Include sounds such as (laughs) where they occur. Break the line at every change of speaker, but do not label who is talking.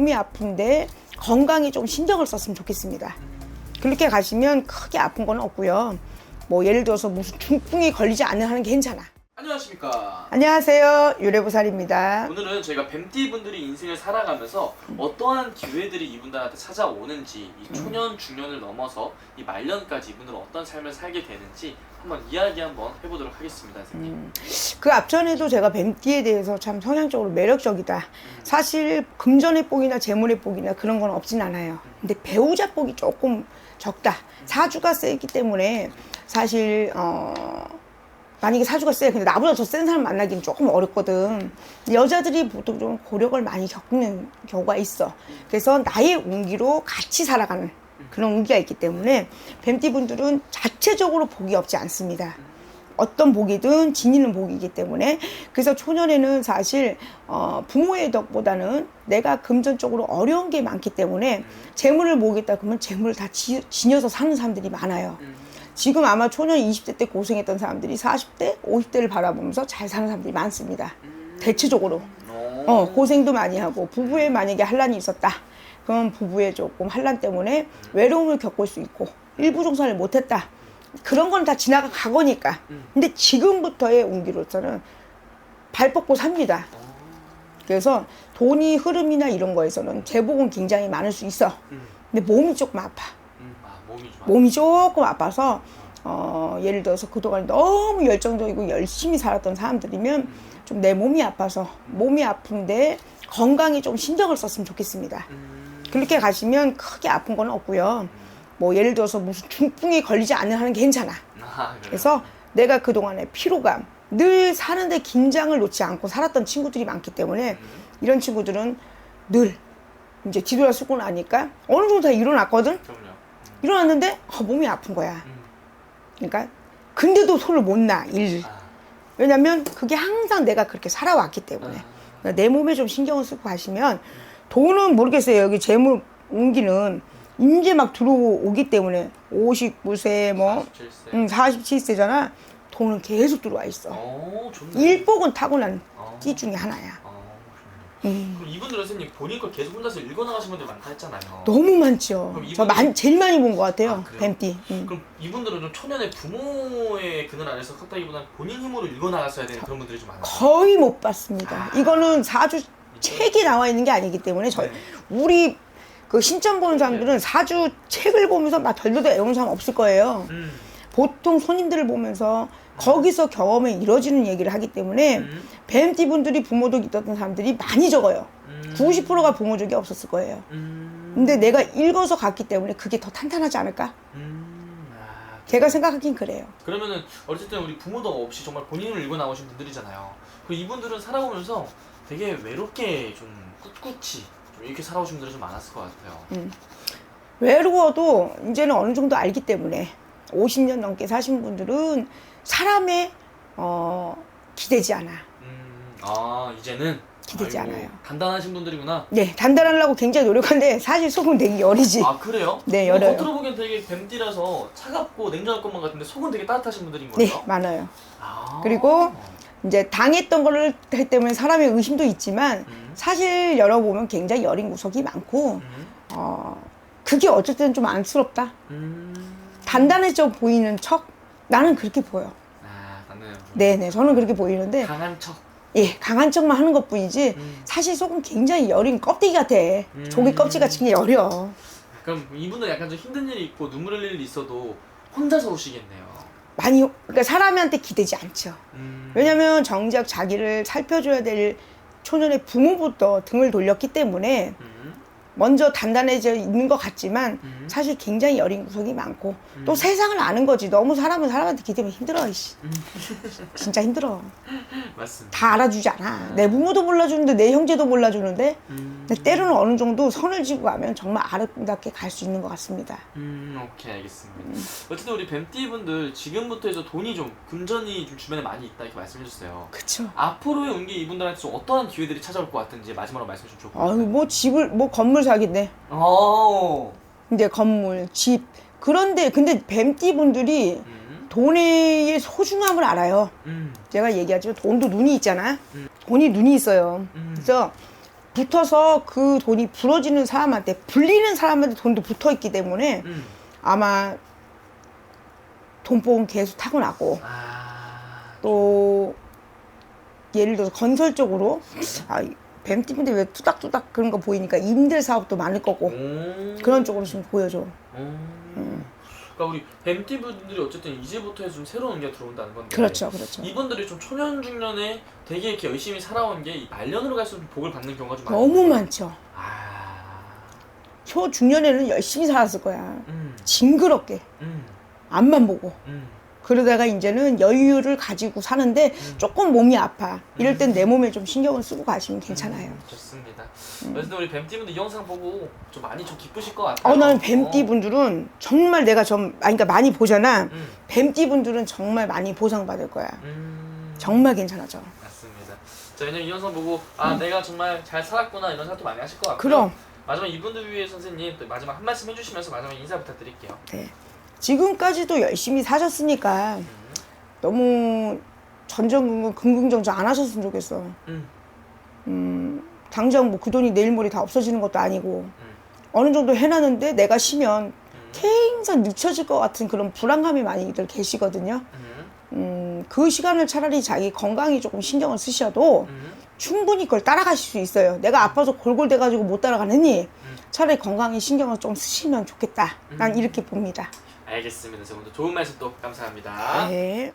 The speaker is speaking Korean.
몸이 아픈데 건강에 좀 신경을 썼으면 좋겠습니다. 그렇게 가시면 크게 아픈 건 없고요. 뭐 예를 들어서 무슨 중풍이 걸리지 않는 한은 괜찮아.
안녕하십니까.
안녕하세요. 유래보살입니다.
오늘은 저희가 뱀띠 분들이 인생을 살아가면서 어떠한 기회들이 이분들한테 찾아오는지 이 초년 중년을 넘어서 이 말년까지 이분들은 어떤 삶을 살게 되는지 한번 이야기 한번 해보도록 하겠습니다, 선생님.
그 앞전에도 제가 뱀띠에 대해서 참 성향적으로 매력적이다. 사실 금전의 복이나 재물의 복이나 그런 건 없진 않아요. 근데 배우자 복이 조금 적다. 사주가 세기 때문에 사실 어 만약에 사주가 세 근데 나보다 더 센 사람 만나기는 조금 어렵거든. 여자들이 보통 좀 고력을 많이 겪는 경우가 있어. 그래서 나의 운기로 같이 살아가는 그런 운기가 있기 때문에 뱀띠 분들은 자체적으로 복이 없지 않습니다. 어떤 복이든 지니는 복이기 때문에 그래서 초년에는 사실 어, 부모의 덕보다는 내가 금전적으로 어려운 게 많기 때문에 재물을 모으겠다 그러면 재물을 다 지, 지녀서 사는 사람들이 많아요. 지금 아마 초년 20대 때 고생했던 사람들이 40대, 50대를 바라보면서 잘 사는 사람들이 많습니다. 대체적으로. 어, 고생도 많이 하고 부부에 만약에 한란이 있었다. 그럼 부부의 조금 한란 때문에 외로움을 겪을 수 있고 일부 종사를 못했다. 그런 건 다 지나가 가거니까. 근데 지금부터의 운기로서는 발 뻗고 삽니다. 그래서 돈이 흐름이나 이런 거에서는 제복은 굉장히 많을 수 있어. 근데 몸이 조금 아파.
음, 아, 몸이
조금 아파서 어, 예를 들어서 그동안 너무 열정적이고 열심히 살았던 사람들이면 좀 내 몸이 아파서 몸이 아픈데 건강에 좀 신경을 썼으면 좋겠습니다. 그렇게 가시면 크게 아픈 건 없고요. 뭐 예를 들어서 무슨 중풍이 걸리지 않는 한은 괜찮아.
아?
그래서 내가 그동안에 피로감, 늘 사는데 긴장을 놓지 않고 살았던 친구들이 많기 때문에 이런 친구들은 늘 이제 뒤돌아 쓰고 나니까 어느 정도 다 일어났거든? 일어났는데 아, 몸이 아픈 거야. 그러니까 근데도 손을 못 놔, 일.
아,
왜냐면 그게 항상 내가 그렇게 살아왔기 때문에 그러니까 내 몸에 좀 신경을 쓰고 가시면 돈은 모르겠어요. 여기 재물 운기는 이제 막 들어오기 때문에 59세 뭐
47세.
음, 47세잖아. 돈은 계속 들어와 있어.
오, 좋네.
일복은 타고난
어.
띠 중에 하나야.
어, 좋네.
음.
그럼 이분들은 선생님 본인 걸 계속 혼자서 읽어나가신 분들 많다 했잖아요.
너무 많죠.
그럼
저
이분은-
많, 제일 많이 본 것 같아요.
아, 그래요?
뱀띠. 음.
그럼 이분들은 좀 초년에 부모의 그늘 아래서 컸다기보다는 본인 힘으로 읽어나갔어야 되는 그런 분들이 좀 많아요.
거의 못 봤습니다.
아.
이거는 사주 책이 나와 있는 게 아니기 때문에 저희
네.
우리 그 신점 보는 사람들은 사주 책을 보면서 막 덜덜덜 외우는 사람 없을 거예요.
음.
보통 손님들을 보면서 거기서 경험에 이루어지는 얘기를 하기 때문에
음.
뱀띠 분들이 부모덕 있었던 사람들이 많이 적어요.
음.
90%가 부모적이 없었을 거예요.
음.
근데 내가 읽어서 갔기 때문에 그게 더 탄탄하지 않을까?
음. 아.
제가 생각하긴 그래요.
그러면은 어쨌든 우리 부모도 없이 정말 본인을 읽어 나오신 분들이잖아요. 그 이분들은 살아오면서 되게 외롭게 좀 꿋꿋이 좀 이렇게 살아오신 분들이 좀 많았을 것 같아요.
외로워도 이제는 어느 정도 알기 때문에 50년 넘게 사신 분들은 사람의 어, 기대지 않아.
음. 아 이제는
기대지
아이고,
않아요.
단단하신 분들이구나.
네, 단단하려고 굉장히 노력하는데 사실 속은 되게 여리지.
아 그래요?
네,
어,
열어요.
겉으로 보기엔 되게 뱀띠라서 차갑고 냉정할 것만 같은데 속은 되게 따뜻하신 분들인
네,
거예요?
많아요.
아.
그리고 이제 당했던 거를 할 때문에 사람의 의심도 있지만
음.
사실 열어보면 굉장히 여린 구석이 많고
음.
어, 그게 어쨌든 좀 안쓰럽다.
음.
단단해져 보이는 척 나는 그렇게 보여.
아 맞네요.
네네, 저는 그렇게 보이는데
강한 척.
예, 강한 척만 하는 것 뿐이지
음.
사실 속은 굉장히 여린 껍데기 같아. 조개 껍질 같이 그냥 여려.
그럼 이분들 약간 좀 힘든 일이 있고 눈물 흘릴 일이 있어도 혼자서 오시겠네요.
많이 그러니까 사람한테 기대지 않죠.
음.
왜냐면 정작 자기를 살펴줘야 될 초년의 부모부터 등을 돌렸기 때문에
음.
먼저 단단해져 있는 것 같지만
음.
사실 굉장히 여린 구석이 많고 또 세상을 아는 거지. 너무 사람은 사람한테 기대면 힘들어. 이씨.
음. (laughs)
진짜 힘들어.
맞습니다.
다 알아주지 않아. 내 부모도 몰라주는데 내 형제도 몰라주는데
음.
때로는 어느 정도 선을 지고 가면 정말 아름답게 갈 수 있는 것 같습니다.
음, 오케이 알겠습니다. 어쨌든 우리 뱀띠 분들 지금부터 해서 돈이 좀 금전이 좀 주변에 많이 있다 이렇게 말씀해 주셨어요.
그쵸.
앞으로의 운기 이분들한테 좀 어떠한 기회들이 찾아올 것 같은지 마지막으로 말씀해 주면 좋을 것
아유,
같아요.
뭐 집을, 뭐 건물 사겠네.
어.
이제 건물, 집. 그런데 근데 뱀띠 분들이
음.
돈의 소중함을 알아요.
음.
제가 얘기하지만 돈도 눈이 있잖아.
음.
돈이 눈이 있어요.
음.
그래서 붙어서 그 돈이 부러지는 사람한테 불리는 사람한테 돈도 붙어 있기 때문에
음.
아마 돈복은 계속 타고나고
아.
또 예를 들어서 건설 쪽으로 아, 뱀띠인데 왜 투닥투닥 그런 거 보이니까 임대 사업도 많을 거고
오.
그런 쪽으로 좀 보여줘.
음. 그러니까 우리 뱀띠 분들이 어쨌든 이제부터 좀 새로운 게 들어온다는 건데.
그렇죠, 그렇죠.
이분들이 좀 초년 중년에 되게 이렇게 열심히 살아온 게 이 말년으로 갈수록 복을 받는 경우가 좀 많아요.
너무 많죠.
아.
초 중년에는 열심히 살았을 거야.
음.
징그럽게
음.
앞만 보고.
음.
그러다가 이제는 여유를 가지고 사는데 조금 몸이 아파. 이럴 땐 내 몸에 좀 신경을 쓰고 가시면 괜찮아요.
음, 좋습니다. 어쨌든 우리 뱀띠분들 이 영상 보고 좀 많이 좀 기쁘실 것 같아요.
어, 나는 뱀띠 분들은 정말 내가 좀, 아니, 그러니까 많이 보잖아.
음.
뱀띠 분들은 정말 많이 보상받을 거야.
음.
정말 괜찮아져.
맞습니다. 자, 왜냐면 이 영상 보고 아 내가 정말 잘 살았구나 이런 생각도 많이 하실 것 같고요.
그럼.
마지막 이분들 위해 선생님 또 마지막 한 말씀 해주시면서 마지막 인사 부탁드릴게요.
네. 지금까지도 열심히 사셨으니까
음.
너무 전전긍긍 긍긍정정 안 하셨으면 좋겠어.
음.
음, 당장 뭐 그 돈이 내일 모레 다 없어지는 것도 아니고
음.
어느 정도 해놨는데 내가 쉬면
음.
항상 늦춰질 것 같은 그런 불안감이 많이들 계시거든요.
음.
음, 그 시간을 차라리 자기 건강에 조금 신경을 쓰셔도
음.
충분히 그걸 따라가실 수 있어요. 내가 아파서 골골대가지고 못 따라가느니
음.
차라리 건강에 신경을 좀 쓰시면 좋겠다. 난
음.
이렇게 봅니다.
알겠습니다. 저분도 좋은 말씀 또 감사합니다.
네.